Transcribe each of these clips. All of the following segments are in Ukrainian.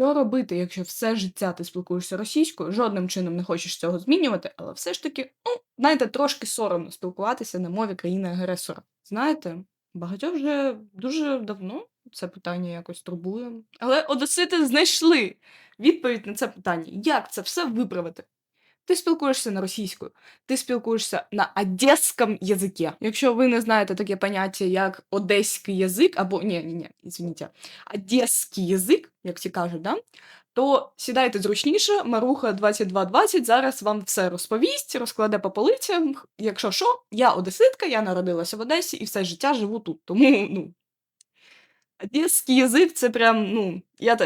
Що робити, якщо все життя ти спілкуєшся російською, жодним чином не хочеш цього змінювати, але все ж таки, ну, знаєте, трошки соромно спілкуватися на мові країни-агресора. Знаєте, багатьох вже дуже давно це питання якось турбує. Але одесити знайшли відповідь на це питання. Як це все виправити? Ти спілкуєшся на російською, ти спілкуєшся на одеському язикі. Якщо ви не знаєте таке поняття, як одеський язик, або ні, ні, ні, извините, одеський язик, як ці кажуть, да? то сідайте зручніше, Маруха 2220 зараз вам все розповість, розкладе по полицям. Якщо що, я одеситка, я народилася в Одесі і все життя живу тут. Тому, ну. Одеський язик це прям, ну, я,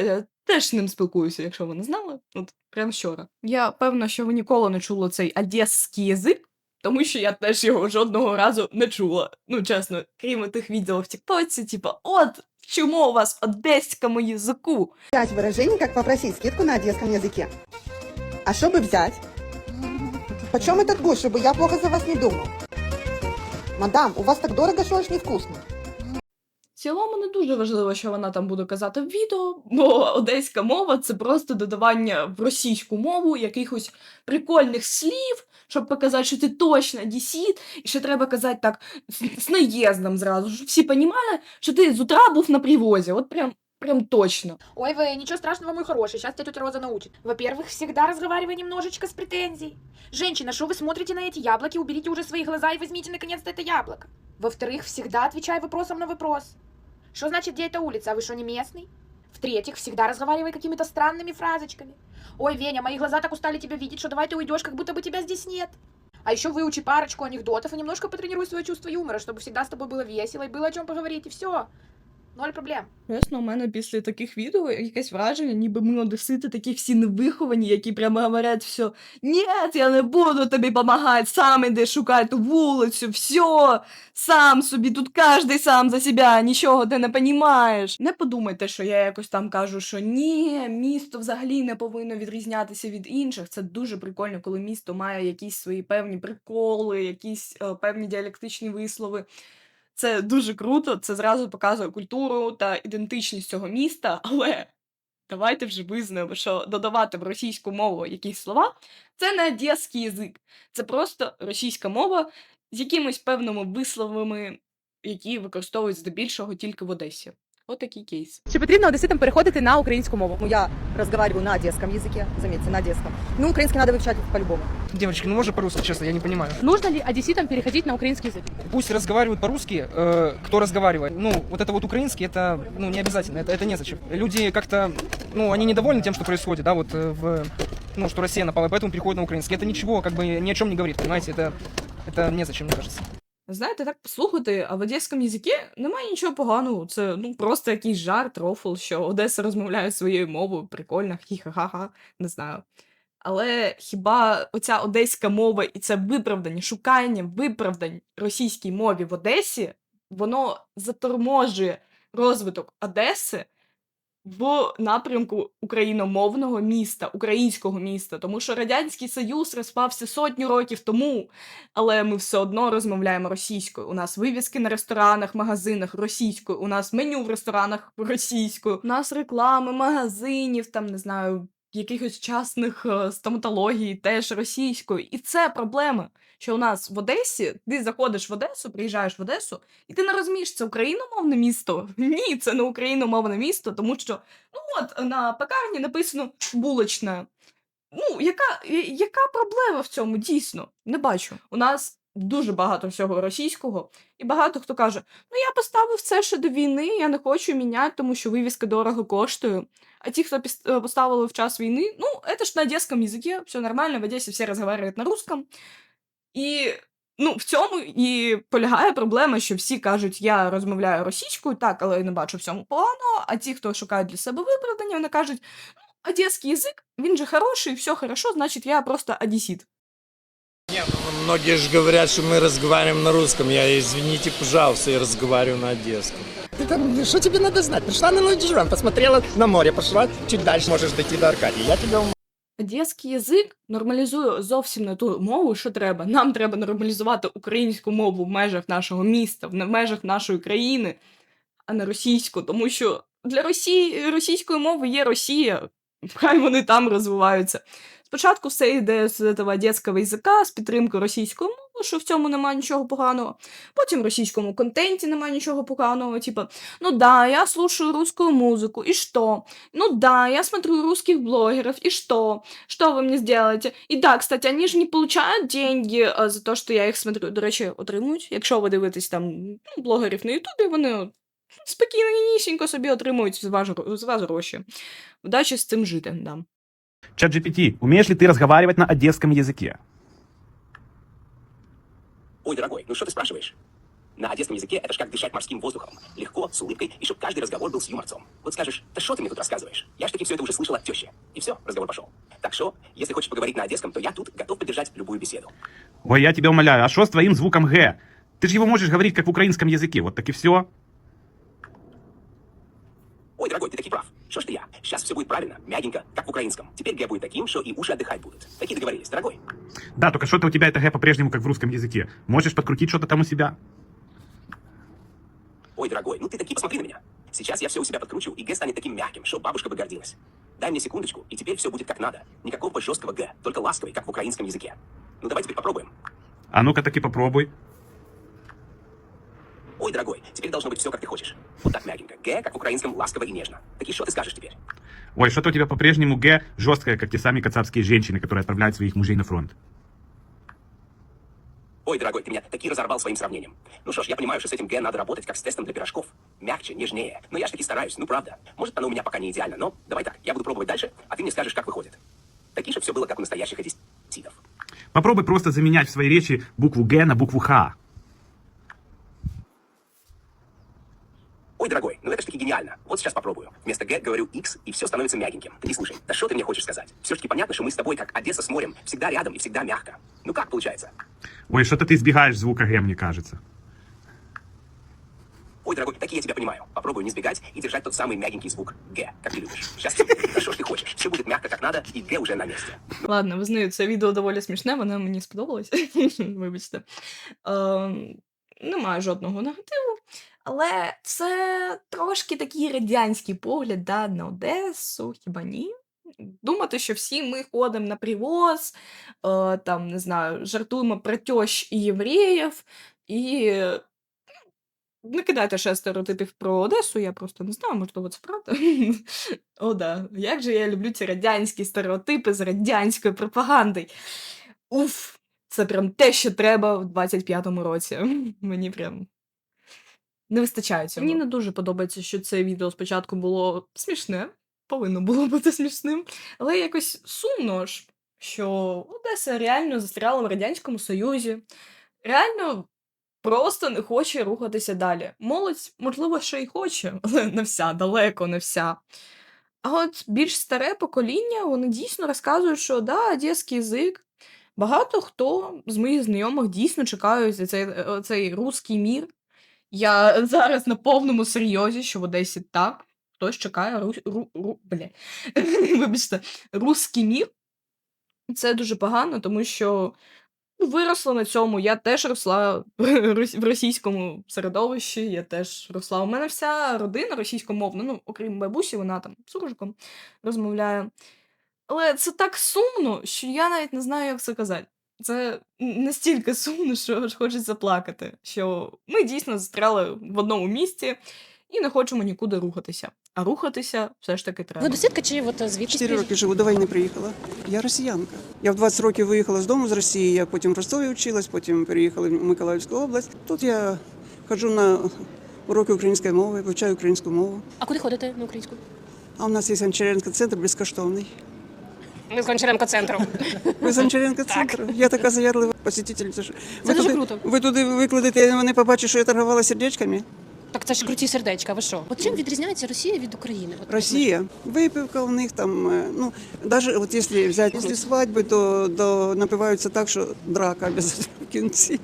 теж з ним спілкуюся, якщо ви не знали. От прям вчора. Я певна, що ви ніколи не чули цей одеський язик, тому що я теж його жодного разу не чула. Ну, чесно, крім тих відео в Тіктоці, типа, от чому у вас в одеському язику? взять выражение, как попросить скидку на одесском языке. А чтобы взять? Почем этот гусь, чтобы я плохо за вас не думал? Мадам, у вас так дорого, что аж невкусно. В цілому не дуже важливо, що вона там буде казати в відео, бо одеська мова це просто додавання в російську мову якихось прикольних слів, щоб показати, що ти точно дісіт, і ще треба казати так з, з наїздом зразу, щоб всі понімали, що ти з утра був на привозі. От прям, прям точно. Ой, вы, ничего страшного, мой хороший, сейчас тебя тетя Роза научит. Во-первых, всегда разговаривай немножечко с претензией. Женщина, что вы смотрите на эти яблоки, уберите уже свои глаза и возьмите наконец-то это яблоко. Во-вторых, всегда отвечай вопросом на вопрос. Что значит, где эта улица, а вы что, не местный? В-третьих, всегда разговаривай какими-то странными фразочками. Ой, Веня, мои глаза так устали тебя видеть, что давай ты уйдешь, как будто бы тебя здесь нет. А еще выучи парочку анекдотов и немножко потренируй свое чувство юмора, чтобы всегда с тобой было весело и было о чем поговорить, и все. Ноль проблем. Чесно, у мене після таких відео якесь враження, ніби ми одесити такі всі невиховані, які прямо говорять все, ні, я не буду тобі допомагати, сам іди шукай ту вулицю, все, сам собі, тут кожен сам за себе, нічого ти не понімаєш. Не подумайте, що я якось там кажу, що ні, місто взагалі не повинно відрізнятися від інших. Це дуже прикольно, коли місто має якісь свої певні приколи, якісь е, певні діалектичні вислови. Це дуже круто, це зразу показує культуру та ідентичність цього міста, але давайте вже визнаємо, що додавати в російську мову якісь слова це не одеський язик, це просто російська мова з якимись певними висловами, які використовують здебільшого тільки в Одесі. Отакий кейс. Чи потрібно одеситам переходити на українську мову? Ну, я разговариваю на одесском языке, заметьте, на одесском. Ну, украинский надо выучать по-любому. Девочки, ну можно по-русски, честно, я не понимаю. Нужно ли одесситам переходить на украинский язык? Пусть разговаривают по-русски, э, кто разговаривает. Ну, вот это вот украинский, это ну, не обязательно, это, это незачем. Люди как-то, ну, они недовольны тем, что происходит, да, вот э, в, ну, что Россия напала, поэтому переходят на украинский. Это ничего, как бы ни о чем не говорит, понимаете, это, это незачем, мне кажется. Знаєте, так послухати, а в одеському язикі немає нічого поганого. Це ну просто якийсь жарт, рофл, що Одеса розмовляє своєю мовою, прикольно, хі-ха-ха, не знаю. Але хіба оця одеська мова і це виправдання, шукання виправдань російській мові в Одесі, воно заторможує розвиток Одеси в напрямку україномовного міста, українського міста, тому що Радянський Союз розпався сотню років тому, але ми все одно розмовляємо російською. У нас вивіски на ресторанах, магазинах російською, у нас меню в ресторанах російською, у нас реклами магазинів, там не знаю, якихось частних е, стоматологій теж російською. І це проблема. Що у нас в Одесі, ти заходиш в Одесу, приїжджаєш в Одесу, і ти не розумієш, це україномовне місто? Ні, це не україномовне місто, тому що ну от на пекарні написано булочне. Ну, яка, яка проблема в цьому дійсно? Не бачу. У нас дуже багато всього російського, і багато хто каже: ну я поставив це ще до війни, я не хочу міняти, тому що вивіска дорого коштує. А ті, хто е, поставили в час війни, ну, это ж на одесском языке, все нормально, в Одесі всі розмовляють на русском. І ну, в цьому і полягає проблема, що всі кажуть, я розмовляю російською, так, але я не бачу в цьому поганого. А ті, хто шукають для себе виправдання, вони кажуть, ну, одеський язик, він же хороший, все хорошо, значить я просто одесит. Многие же говорят, что мы разговариваем на русском. Я, извините, пожалуйста, я разговариваю на одесском. Ты там, что тебе надо знать? Пришла на Лоджерон, посмотрела на море, пошла чуть дальше, можешь дойти до Аркадии. Я тебя Одеський язик нормалізує зовсім не ту мову, що треба. Нам треба нормалізувати українську мову в межах нашого міста, в межах нашої країни, а не російську, тому що для Росії російської мови є Росія, хай вони там розвиваються. Спочатку все йде з цього дитячого язика, з підтримкою російської мови, що в цьому немає нічого поганого. Потім в російському контенті немає нічого поганого. Типа, ну да, я слушаю русскую музыку, и что? Ну да, я смотрю русских блогеров, и что? Что вы мне сделаете? І да, кстати, они ж не получают деньги за те, що я їх смотрю. До речі, отримують. Якщо ви дивитесь там ну, блогерів на Ютубі, вони спокійно нісінько собі отримують з вас, гро- з вас гроші. Удачі з цим жити, да. Чат GPT, умеешь ли ты разговаривать на одесском языке? Ой, дорогой, ну что ты спрашиваешь? На одесском языке это ж как дышать морским воздухом. Легко, с улыбкой, и чтобы каждый разговор был с юморцом. Вот скажешь, да что ты мне тут рассказываешь? Я ж таки все это уже слышал от тещи. И все, разговор пошел. Так что, если хочешь поговорить на одесском, то я тут готов поддержать любую беседу. Ой, я тебя умоляю, а что с твоим звуком Г? Ты же его можешь говорить как в украинском языке, вот так и все. Ой, дорогой, ты таки прав. Что ж ты я? Сейчас все будет правильно, мягенько, как в украинском. Теперь Г будет таким, что и уши отдыхать будут. Такие договорились, дорогой. Да, только что-то у тебя это Г по-прежнему как в русском языке. Можешь подкрутить что-то там у себя? Ой, дорогой, ну ты таки посмотри на меня. Сейчас я все у себя подкручу, и Г станет таким мягким, что бабушка бы гордилась. Дай мне секундочку, и теперь все будет как надо. Никакого жесткого Г, только ласковый, как в украинском языке. Ну давай теперь попробуем. А ну-ка таки попробуй. Ой, дорогой, теперь должно быть все, как ты хочешь. Вот так мягенько. Г, как в украинском, ласково и нежно. Таки что ты скажешь теперь? Ой, что-то у тебя по-прежнему Г жесткое, как те сами кацапские женщины, которые отправляют своих мужей на фронт. Ой, дорогой, ты меня таки разорвал своим сравнением. Ну что ж, я понимаю, что с этим Г надо работать, как с тестом для пирожков. Мягче, нежнее. Но я ж таки стараюсь, ну правда. Может, оно у меня пока не идеально, но давай так, я буду пробовать дальше, а ты мне скажешь, как выходит. Таки, чтобы все было как у настоящих одесситов. Попробуй просто заменять в своей речи букву Г на букву Х. Ой, дорогой, ну это ж таки гениально. Вот сейчас попробую. Вместо Г говорю X, и все становится мягеньким. Ты не слушай, да что ты мне хочешь сказать? Все-таки понятно, что мы с тобой, как Одесса с морем, всегда рядом и всегда мягко. Ну как получается? Ой, что-то ты избегаешь звука Г, мне кажется. Ой, дорогой, таки я тебя понимаю. Попробую не сбегать и держать тот самый мягенький звук Г, как ты любишь. Сейчас тебе. Да что ж ты хочешь? Все будет мягко, как надо, и Г уже на месте. Ладно, визнаю, це відео доволі смішне, воно мені сподобалось. Вибачте. Ем, немає жодного негативу. Але це трошки такий радянський погляд да, на Одесу, хіба ні? Думати, що всі ми ходимо на привоз, е, там, не знаю, жартуємо про тьощ і євреїв, і е, не кидайте ще стереотипів про Одесу, я просто не знаю, можливо, це правда. О, да. Як же я люблю ці радянські стереотипи з радянською пропагандою. Уф, це прям те, що треба в 25-му році. Мені прям не вистачає цього. Мені не дуже подобається, що це відео спочатку було смішне, повинно було бути смішним, але якось сумно ж, що Одеса реально застряла в Радянському Союзі. Реально просто не хоче рухатися далі. Молодь, можливо, що й хоче, але не вся, далеко не вся. А от більш старе покоління, вони дійсно розказують, що да, одеський язик. Багато хто з моїх знайомих дійсно чекають цей, е, цей русський мір. Я зараз на повному серйозі, що в Одесі так. Хтось чекає ру, ру, ру, бля. Вибачте, русський мір. Це дуже погано, тому що ну, виросла на цьому. Я теж росла в російському середовищі, я теж росла. У мене вся родина російськомовна, ну, окрім бабусі, вона там суржиком розмовляє. Але це так сумно, що я навіть не знаю, як це казати. Це настільки сумно, що аж хочеться плакати. Що ми дійсно застряли в одному місці і не хочемо нікуди рухатися. А рухатися все ж таки треба. Ви досвідка чи от звідки? Чотири роки живу, до війни приїхала. Я росіянка. Я в 20 років виїхала з дому з Росії, я потім в Ростові вчилась, потім переїхала в Миколаївську область. Тут я ходжу на уроки української мови, вивчаю українську мову. А куди ходите на українську? А у нас є Гончаренко центр безкоштовний. Ми з Гончаренко центру. Ви з Гончаренко центру? Я така заядлива посетитель. Це, ж- ви дуже туди, круто. Ви туди викладете, і вони побачать, що я торгувала сердечками. Так це ж круті сердечка, ви що? От чим відрізняється Росія від України? От, Россия, выпивка у них там, э, ну, даже вот если взять после свадьбы, то, то напиваються так, що драка без в кінці.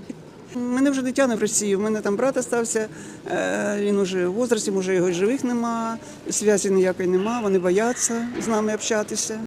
У мене вже дитя не в Росії, у мене там брат остався, е, він уже в возрасті, може його й живих нема, зв'язі ніякої нема, вони бояться з нами общатися.